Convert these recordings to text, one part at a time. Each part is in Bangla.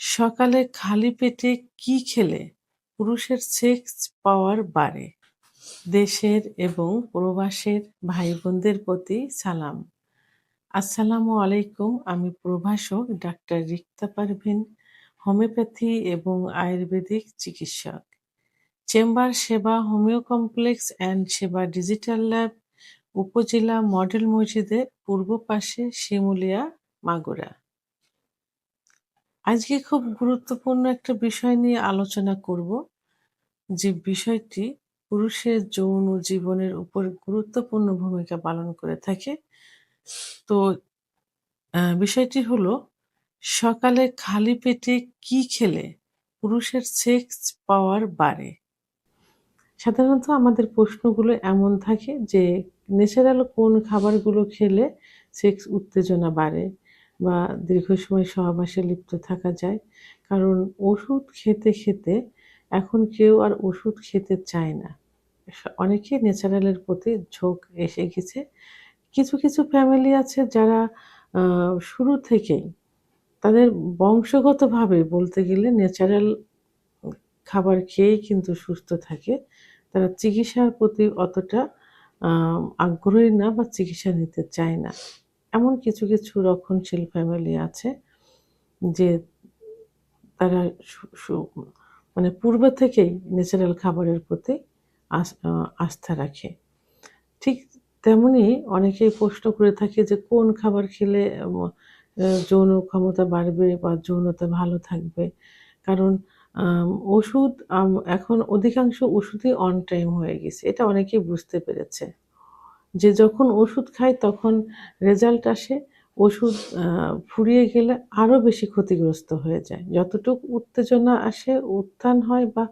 সকালে খালি পেটে কি খেলে পুরুষের সেক্স পাওয়ার বাড়ে? দেশের এবং প্রবাসের ভাই-বোনদের প্রতি সালাম। আসসালামু আলাইকুম। আমি প্রভাষক ডাক্তার রিক্তা পারভিন হোমিওপ্যাথি এবং আয়ুর্বেদিক চিকিৎসক। Chamber Seba homeo complex and Seba digital lab, উপজেলা মডেল মসজিদের পূর্ব পাশে শিমুলিয়া, মাগুরা। আজকে খুব গুরুত্বপূর্ণ একটা বিষয় নিয়ে আলোচনা করব, যে বিষয়টি পুরুষের যৌন জীবনের উপর গুরুত্বপূর্ণ ভূমিকা পালন করে থাকে। তো বিষয়টি হলো, সকালে খালি পেটে কি খেলে পুরুষের সেক্স পাওয়ার বাড়ে? সাধারণত আমাদের প্রশ্নগুলো এমন থাকে যে ন্যাচারাল কোন খাবারগুলো খেলে সেক্স উত্তেজনা বাড়ে? বা দীর্ঘ সময় সহবাসে লিপ্ত থাকা যায়। কারণ ওষুধ খেতে খেতে এখন কেউ আর ওষুধ খেতে চায় না। অনেকে ন্যাচারালের প্রতি ঝোঁক এসে গেছে। কিছু কিছু ফ্যামিলি আছে যারা শুরু থেকেই তাদের বংশগতভাবে বলতে গেলে ন্যাচারাল খাবার খেয়েই কিন্তু সুস্থ থাকে। তারা চিকিৎসার প্রতি অতটা আগ্রহী না বা চিকিৎসা নিতে চায় না। এমন কিছু কিছু রক্ষণশীল ফ্যামিলি আছে যে তারা মানে পূর্ব থেকেই ন্যাচারাল খাবারের প্রতি আস্থা রাখে। ঠিক তেমনি অনেকেই প্রশ্ন করে থাকে যে কোন খাবার খেলে যৌন ক্ষমতা বাড়বে বা যৌনতা ভালো থাকবে? কারণ ওষুধ এখন অধিকাংশ ওষুধই অন টাইম হয়ে গেছে। এটা অনেকেই বুঝতে পেরেছে। যে যখন ওষুধ খায় তখন রেজাল্ট আসে, ওষুধ ফুরিয়ে গেলে আরও বেশি ক্ষতিগ্রস্ত হয়ে যায়। যতটুকু উত্তেজনা আসে, উত্থান হয় বা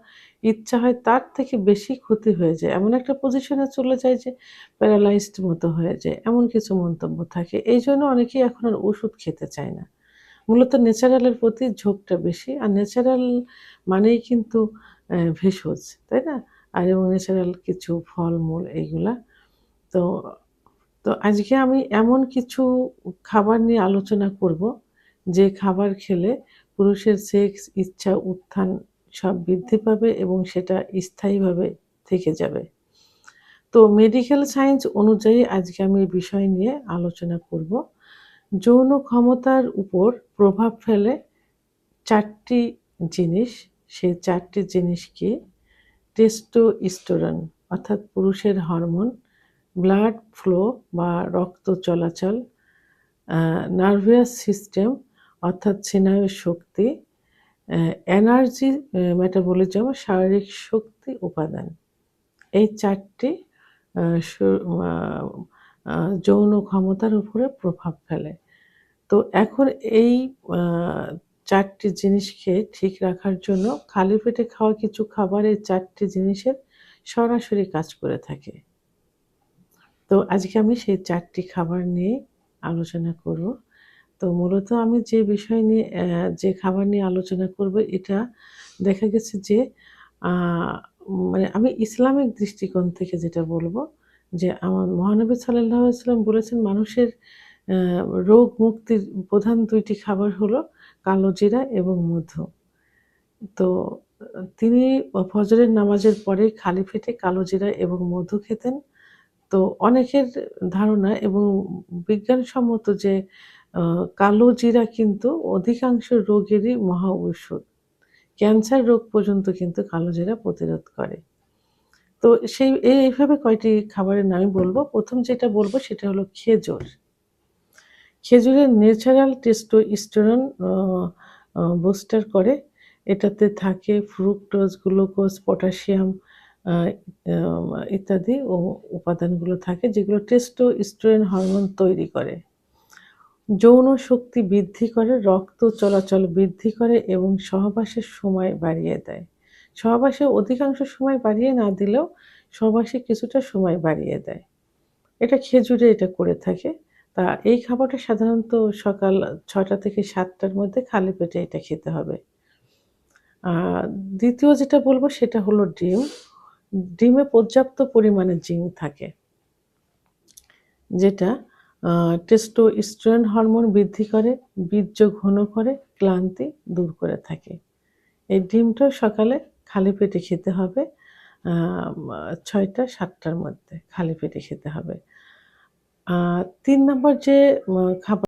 ইচ্ছা হয় তার থেকে বেশি ক্ষতি হয়ে যায়। এমন একটা পজিশনে চলে যায় যে প্যারালাইজড মতো হয়ে যায়। এমন কিছু মন্তব্য থাকে। এই জন্য অনেকেই এখন আর ওষুধ খেতে চায় না। মূলত ন্যাচারালের প্রতি ঝোঁকটা বেশি। আর ন্যাচারাল মানেই কিন্তু ভেষজ, তাই না? আর এবং ন্যাচারাল কিছু ফলমূল, এইগুলা তো তো আজকে আমি এমন কিছু খাবার নিয়ে আলোচনা করব, যে খাবার খেলে পুরুষের সেক্স ইচ্ছা, উত্থান সব বৃদ্ধি পাবে এবং সেটা স্থায়ীভাবে থেকে যাবে। তো মেডিকেল সায়েন্স অনুযায়ী আজকে আমি এই বিষয় নিয়ে আলোচনা করব। যৌন ক্ষমতার উপর প্রভাব ফেলে চারটি জিনিস, সেই চারটি জিনিস কি টেস্টো ইস্টোরন অর্থাৎ পুরুষের হরমোন ব্লাড ফ্লো বা রক্ত চলাচল নার্ভিয়াস সিস্টেম অর্থাৎ স্নায়ুর শক্তি এনার্জি মেটাবলিজম শারীরিক শক্তি উপাদান। এই চারটি যৌন ক্ষমতার উপরে প্রভাব ফেলে। তো এখন এই চারটি জিনিসকে ঠিক রাখার জন্য খালি পেটে খাওয়া কিছু খাবার এই চারটি জিনিসের সরাসরি কাজ করে থাকে। তো আজকে আমি সেই চারটি খাবার নিয়ে আলোচনা করব। তো মূলত আমি যে বিষয় নিয়ে যে খাবার নিয়ে আলোচনা করব, এটা দেখা গেছে যে মানে আমি ইসলামিক দৃষ্টিকোণ থেকে যেটা বলব, যে আমার মহানবী সাল্লাহ ইসলাম বলেছেন, মানুষের রোগ মুক্তির প্রধান দুইটি খাবার হলো কালো জিরা এবং মধু। তো তিনি ফজরের নামাজের পরে খালি পেটে কালো জিরা এবং মধু খেতেন। তো অনেকের ধারণা এবং বিজ্ঞানসম্মত যে কালো জিরা কিন্তু অধিকাংশ রোগেরই মহা ঔষধ। ক্যান্সার রোগ পর্যন্ত কিন্তু কালো জিরা প্রতিরোধ করে। তো সেই এইভাবে কয়টি খাবারের নামই বলব। প্রথম যেটা বলব সেটা হলো খেজুর। খেজুরের ন্যাচারাল টেস্টো স্টোরন বুস্টার করে। এটাতে থাকে ফ্রুক্টোজ, গ্লুকোজ, পটাশিয়াম ইত্যাদি ও উপাদানগুলো থাকে যেগুলো টেস্টো স্টোরেন হরমোন তৈরি করে। যৌন শক্তি বৃদ্ধি করে, রক্ত চলাচল বৃদ্ধি করে এবং সহবাসের সময় বাড়িয়ে দেয়। সহবাসে অধিকাংশ সময় বাড়িয়ে না দিলেও সহবাসে কিছুটা সময় বাড়িয়ে দেয়। এটা খেজুরে এটা করে থাকে। তা এই খাবারটা সাধারণত সকাল ছটা থেকে সাতটার মধ্যে খালি পেটে এটা খেতে হবে। দ্বিতীয় যেটা বলব সেটা হলো ডিম। ডিমে পর্যাপ্ত পরিমাণে জিঙ্ক থাকে, যেটা টেস্টোস্টেরন হরমোন বৃদ্ধি করে, বীর্য ঘন করে, ক্লান্তি দূর করে থাকে। এই ডিমটা সকালে খালি পেটে খেতে হবে ছয়টা, সাতটার মধ্যে খালি পেটে খেতে হবে। তিন নম্বর যে খাবার